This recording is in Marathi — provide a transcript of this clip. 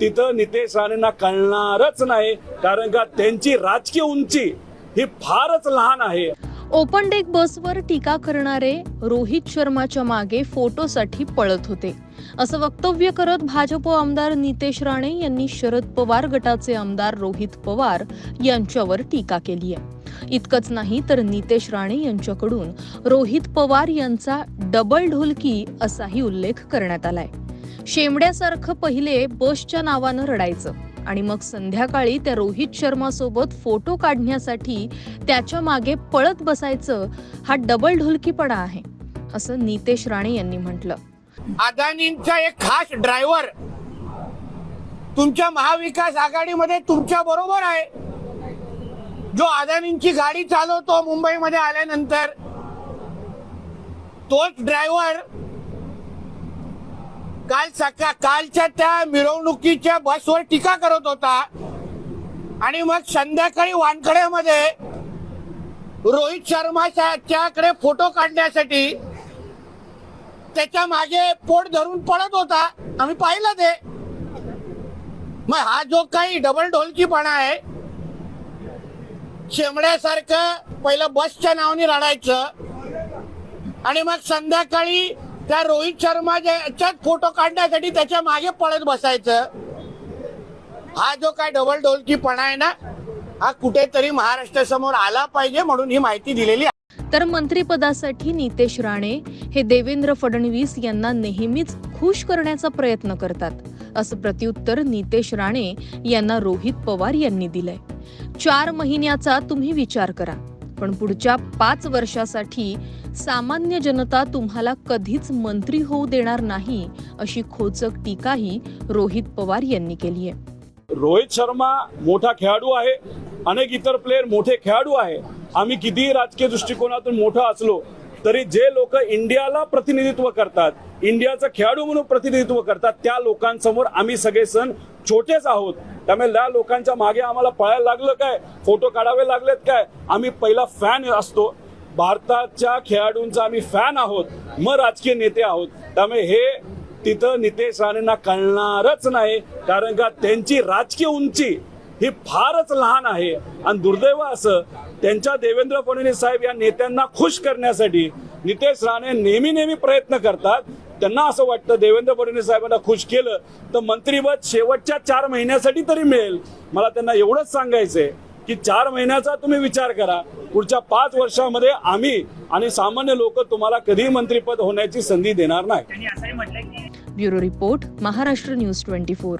तिथं नितेश राणेंना कळणारच नाही कारण का त्यांची राजकीय उंची ही फारच लहान आहे. ओपन डेक बसवर टीका करणारे रोहित शर्माच्या मागे फोटोसाठी पळत होते. असं वक्तव्य करत भाजप आमदार नितेश राणे यांनी शरद पवार गटाचे आमदार रोहित पवार यांच्यावर टीका केली आहे. इतकंच नाही तर नितेश राणे यांच्याकडून रोहित पवार यांचा डबल ढोलकी असाही उल्लेख करण्यात आलाय. शेमड्यासारखं पहिले बसच्या नावानं रडायचं. आणि मग संध्याकाळी त्या रोहित शर्मा सोबत फोटो काढण्यासाठी त्याच्यामागे पळत बसायचं हा डबल ढोलकीपणा आहे असं नितेश राणे यांनी म्हटलं. अदानींचा एक खास ड्रायव्हर तुमच्या महाविकास आघाडीमध्ये तुमच्या बरोबर आहे. जो अदानींची गाडी चालवतो मुंबईमध्ये आल्यानंतर तोच ड्रायव्हर काल सका कालच्या त्या मिरवणुकीच्या बसवर टीका करत होता. आणि मग संध्याकाळी वानखड्यामध्ये रोहित शर्माच्याकडे फोटो काढण्यासाठी त्याच्यामागे पोट धरून पडत होता. आम्ही पाहिलं ते. मग हा जो काही डबल ढोलकीपणा आहे शेमड्यासारखं पहिलं बसच्या नावाने रडायचं. आणि मग संध्याकाळी त्या रोहित शर्माच्या फोटो काढण्यासाठी त्याच्यामागे पळत बसायचं. हा जो काय डबल ढोलकीपणा आहे ना हा कुठेतरी महाराष्ट्रासमोर आला पाहिजे म्हणून ही माहिती दिलेली आहे. तर मंत्रिपदासाठी नितेश राणे हे देवेंद्र फडणवीस यांना नेहमीच खुश करण्याचा प्रयत्न करतात असं प्रत्युत्तर नितेश राणे यांना रोहित पवार यांनी दिलंय. चार महिन्याचा तुम्ही विचार करा. पण पुढच्या पाच वर्षासाठी सामान्य जनता तुम्हाला कधीच मंत्री होऊ देणार नाही अशी खोचक टीकाही रोहित पवार यांनी केली आहे. रोहित शर्मा मोठा खेळाडू आहे अनेक इतर प्लेयर मोठे खेळाडू आहे. आम्ही कितीही राजकीय दृष्टिकोनातून मोठा असलो तरी जे लोक इंडियाला प्रतिनिधित्व करतात इंडियाचं खेळाडू म्हणून प्रतिनिधित्व करतात त्या लोकांसमोर आम्ही सगळे सण छोटेच आहोत. त्यामुळे त्या लोकांच्या मागे आम्हाला पळायला लागलं काय? फोटो काढावे लागलेत काय? आम्ही पहिला फॅन असतो. भारताच्या खेळाडूंचा आम्ही फॅन आहोत. मग राजकीय नेते आहोत. त्यामुळे हे तिथं नितेश राणेंना कळणारच नाही. कारण का त्यांची राजकीय उंची ही फारच लहान आहे. आणि दुर्दैव असं त्यांच्या देवेंद्र फडणवीस साहेब या नेत्यांना खुश करण्यासाठी नितेश राणे नेहमी नेहमी प्रयत्न करतात. त्यांना असं वाटतं देवेंद्र फडणवीस साहेबांना खुश केलं तर मंत्रीपद शेवटच्या चार महिन्यासाठी तरी मिळेल. मला त्यांना एवढंच सांगायचंय की चार महिन्याचा तुम्ही विचार करा. पुढच्या पाच वर्षामध्ये आम्ही आणि सामान्य लोक तुम्हाला कधीही मंत्रीपद होण्याची संधी देणार नाही. Bureau report Maharashtra news twenty four.